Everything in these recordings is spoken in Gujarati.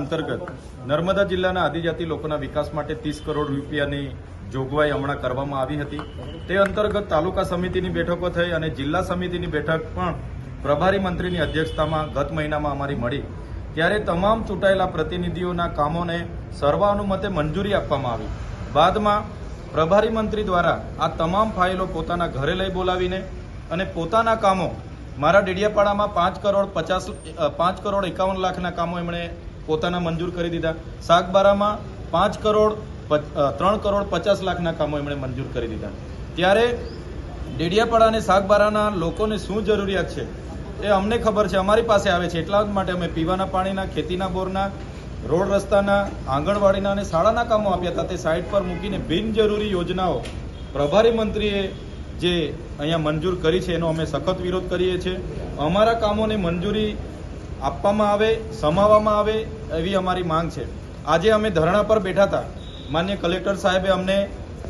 અંતર્ગત નર્મદા જિલ્લાના આદિજાતિ લોકોના વિકાસ માટે ત્રીસ કરોડ રૂપિયાની જોગવાઈ હમણાં કરવામાં આવી હતી. તે અંતર્ગત તાલુકા સમિતિની બેઠકો થઈ અને જિલ્લા સમિતિની બેઠક પણ પ્રભારી મંત્રીની અધ્યક્ષતામાં ગત મહિનામાં અમારી મળી. ત્યારે તમામ ચૂંટાયેલા પ્રતિનિધિઓના કામોને સર્વાનુમતે મંજૂરી આપવામાં આવી. બાદમાં પ્રભારી મંત્રી દ્વારા આ તમામ ફાઇલો પોતાના ઘરે લઈ બોલાવીને અને પોતાના કામો, મારા ડેડિયાપાડામાં પાંચ કરોડ પચાસ પાંચ કરોડ એકાવન લાખના કામો એમણે પોતાના મંજૂર કરી દીધા. સાગબારામાં પાંચ કરોડ ત્રણ કરોડ પચાસ લાખના કામો એમણે મંજૂર કરી દીધા. ત્યારે ડેડિયાપાડા અને સાગબારાના લોકોને શું જરૂરિયાત છે? એ અમને ખબર છે. અમારી પાસે આવે છે. એટલા માટે અમે પીવાના પાણીના, ખેતીના બોરના, રોડ રસ્તાના, આંગણવાડીના અને શાળાના કામો આપ્યા હતા. તે સાઇટ પર મૂકીને બિનજરૂરી યોજનાઓ પ્રભારી મંત્રીએ જે અહીંયા મંજૂર કરી છે, એનો અમે સખત વિરોધ કરીએ છીએ. અમારા કામોને મંજૂરી આપવામાં આવે, સમાવવામાં આવે એવી અમારી માંગ છે. આજે અમે ધરણા પર બેઠા હતા. માન્ય કલેક્ટર સાહેબે અમને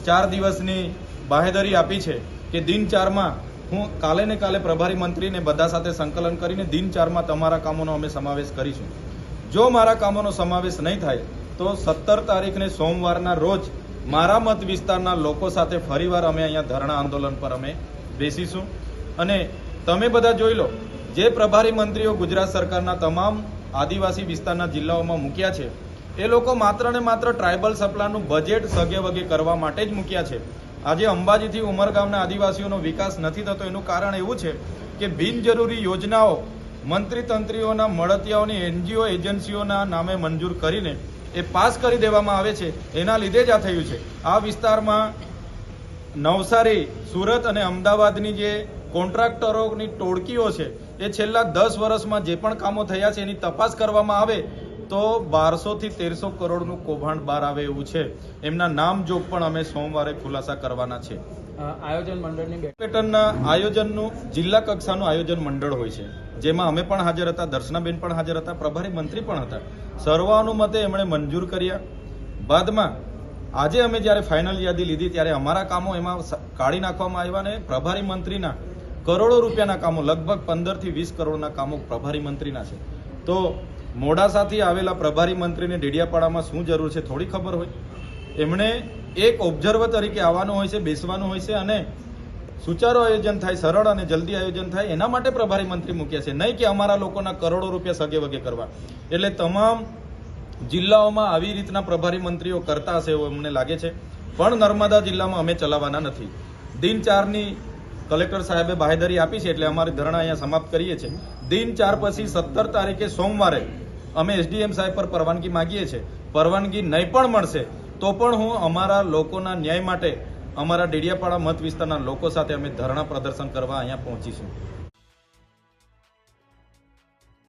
ચાર દિવસની બાહેધરી આપી છે કે દિન ચારમાં હું કાલે ને કાલે પ્રભારી મંત્રીને બધા સાથે સંકલન કરીને દિન ચારમાં તમારા કામોનો અમે સમાવેશ કરીશું. જો મારા કામોનો સમાવેશ નહીં થાય, તો સત્તર તારીખને સોમવારના રોજ મારા મત વિસ્તારના લોકો સાથે ફરીવાર અમે અહીંયા ધરણા આંદોલન પર અમે બેસીશું. અને તમે બધા જોઈ લો જે પ્રભારી મંત્રીઓ ગુજરાત સરકારના તમામ આદિવાસી વિસ્તારના જિલ્લાઓમાં મૂક્યા છે, એ લોકો માત્ર ને માત્ર ટ્રાઇબલ સપ્લાયનું બજેટ સગે વગે કરવા માટે જ મૂક્યા છે. આજે અંબાજીથી ઉમરગામના આદિવાસીઓનો વિકાસ નથી થતો એનું કારણ એવું છે કે બિનજરૂરી યોજનાઓ મંત્રી તંત્રીઓના મળતિયાઓની, એનજીઓ એજન્સીઓના નામે મંજૂર કરીને એ પાસ કરી દેવામાં આવે છે, એના લીધે જ આ થયું છે. આ વિસ્તારમાં નવસારી, સુરત અને અમદાવાદની જે કોન્ટ્રાક્ટરોની ટોળકીઓ છે એ છેલ્લા દસ વર્ષમાં જે પણ કામો થયા છે એની તપાસ કરવામાં આવે તો બારસોથી તેરસો કરોડનું કૌભાંડ બહાર આવે એવું છે. એમના નામ જોગ પણ અમે સોમવારે ખુલાસા કરવાના છે. આયોજન મંડળની પેટર્નના આયોજનનું જિલ્લા કક્ષાનું આયોજન મંડળ હોય છે. જેમાં અમે પણ હાજર હતા દર્શનાબેન પણ હાજર હતા પ્રભારી મંત્રી પણ હતા. સર્વાનુમતે એમણે મંજૂર કર્યા. બાદમાં આજે અમે જ્યારે ફાઇનલ યાદી લીધી ત્યારે અમારા કામો એમાં કાઢી નાખવામાં આવ્યા ને પ્રભારી મંત્રીના કરોડો રૂપિયાના કામો, લગભગ પંદરથી વીસ કરોડના કામો પ્રભારી મંત્રીના છે. તો મોડાસાથી આવેલા પ્રભારી મંત્રીને ડેડિયાપાડામાં શું જરૂર છે થોડી ખબર હોય? એમણે એક ઓબ્ઝર્વર તરીકે આવવાનું હોય છે, બેસવાનું હોય છે અને સુચારું આયોજન થાય, સરળ અને જલ્દી આયોજન થાય, એના માટે પ્રભારી મંત્રી મૂક્યા છે. નહીં કે અમારા લોકોના કરોડો રૂપિયા સગે વગે કરવા. એટલે તમામ જિલ્લાઓમાં આવી રીતના પ્રભારી મંત્રીઓ કરતા હશે એવું અમને લાગે છે. પણ નર્મદા જિલ્લામાં અમે ચલાવવાના નથી. દિન ચારની કલેક્ટર સાહેબે બાહેધરી આપી છે એટલે અમારે ધરણા અહીંયા સમાપ્ત કરીએ છીએ. દિન ચાર પછી સત્તર તારીખે સોમવારે અમે એસડીએમ સાહેબ પર પરવાનગી માગીએ છીએ. પરવાનગી નહીં પણ મળશે, તો પણ હું અમારા લોકોના ન્યાય માટે અમારા ડેડિયાપાડા મત વિસ્તારના લોકો સાથે અમે ધરણા પ્રદર્શન કરવા અહીંયા પહોંચીશું